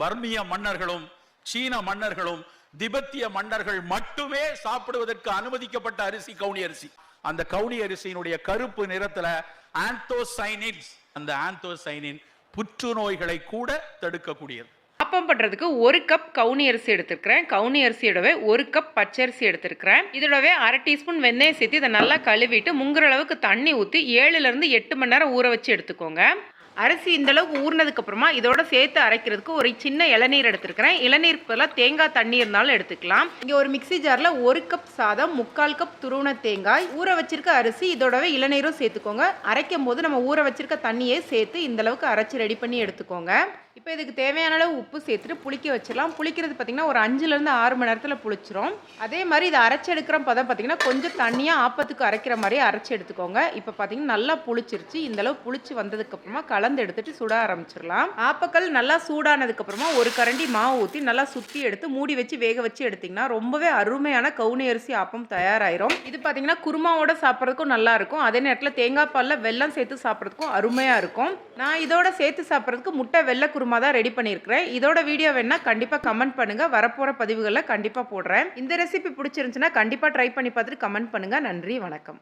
பர்மிய மன்னர்களும் சீன மன்னர்களும் திபெத்திய மன்னர்கள் மட்டுமே சாப்பிடுவதற்கு அனுமதிக்கப்பட்ட அரிசி கவுனி அரிசி. அந்த கவுனி அரிசியினுடைய கருப்பு நிறத்துல ஆந்தோசைனின் அந்த ஆந்தோசைனின் புற்றுநோய்களை கூட தடுக்கக்கூடியது. அப்பம் பண்ணுறதுக்கு ஒரு கப் கவுனி அரிசி எடுத்துருக்கிறேன். கவுனி அரிசியோடவே ஒரு கப் பச்சரிசி எடுத்துருக்கிறேன். இதோடவே அரை டீஸ்பூன் வெந்தயம் சேர்த்து இதை நல்லா கழுவிட்டு முங்குற அளவுக்கு தண்ணி ஊற்றி ஏழுலேருந்து எட்டு மணி நேரம் ஊற வச்சு எடுத்துக்கோங்க. அரிசி இந்த அளவுக்கு அப்புறமா இதோட சேர்த்து அரைக்கிறதுக்கு ஒரு சின்ன இளநீர் எடுத்துருக்கிறேன். இளநீருக்கு பதிலாக தேங்காய் தண்ணி இருந்தாலும் எடுத்துக்கலாம். இங்கே ஒரு மிக்ஸி ஜாரில் ஒரு கப் சாதம் முக்கால் கப் துருவன தேங்காய் ஊற வச்சிருக்க அரிசி இதோடவே இளநீரும் சேர்த்துக்கோங்க. அரைக்கும் போது நம்ம ஊற வச்சிருக்க தண்ணியே சேர்த்து இந்தளவுக்கு அரைச்சி ரெடி பண்ணி எடுத்துக்கோங்க. இப்போ இதுக்கு தேவையான அளவு உப்பு சேர்த்துட்டு புளிக்க வச்சிடலாம். புளிக்கிறது பார்த்திங்கன்னா ஒரு அஞ்சுலேருந்து ஆறு மணி நேரத்தில் புளிச்சிரும். அதே மாதிரி இதை அரைச்சி எடுக்கிற பதம் பார்த்திங்கன்னா கொஞ்சம் தண்ணியாக ஆப்பத்துக்கு அரைக்கிற மாதிரி அரைச்சி எடுத்துக்கோங்க. இப்போ பார்த்திங்கன்னா நல்லா புளிச்சிருச்சு. இந்த அளவு புளிச்சு வந்ததுக்கப்புறமா கலந்து எடுத்துட்டு சுட ஆரம்பிச்சிடலாம். ஆப்பக்கல் நல்லா சூடானதுக்கப்புறமா ஒரு கரண்டி மாவு ஊற்றி நல்லா சுற்றி எடுத்து மூடி வச்சு வேக வச்சு எடுத்திங்கன்னா ரொம்பவே அருமையான கவுனி அரிசி ஆப்பம் தயாராயிரும். இது பார்த்திங்கன்னா குருமாவோட சாப்பிட்றதுக்கும் நல்லாயிருக்கும் அதே நேரத்தில் தேங்காய் பாலில் வெல்லம் சேர்த்து சாப்பிட்றதுக்கும் அருமையாக இருக்கும். நான் இதோட சேர்த்து சாப்பிட்றதுக்கு முட்டை வெள்ளை குருமா தான் ரெடி பண்ணியிருக்கிறேன் இதோட வீடியோ வேணால் கண்டிப்பாக கமெண்ட் பண்ணுங்கள் வரப்போகிற பதிவுகளில் கண்டிப்பாக போடுறேன். இந்த ரெசிபி பிடிச்சிருந்துச்சுன்னா கண்டிப்பாக ட்ரை பண்ணி பார்த்துட்டு கமெண்ட் பண்ணுங்கள் நன்றி வணக்கம்.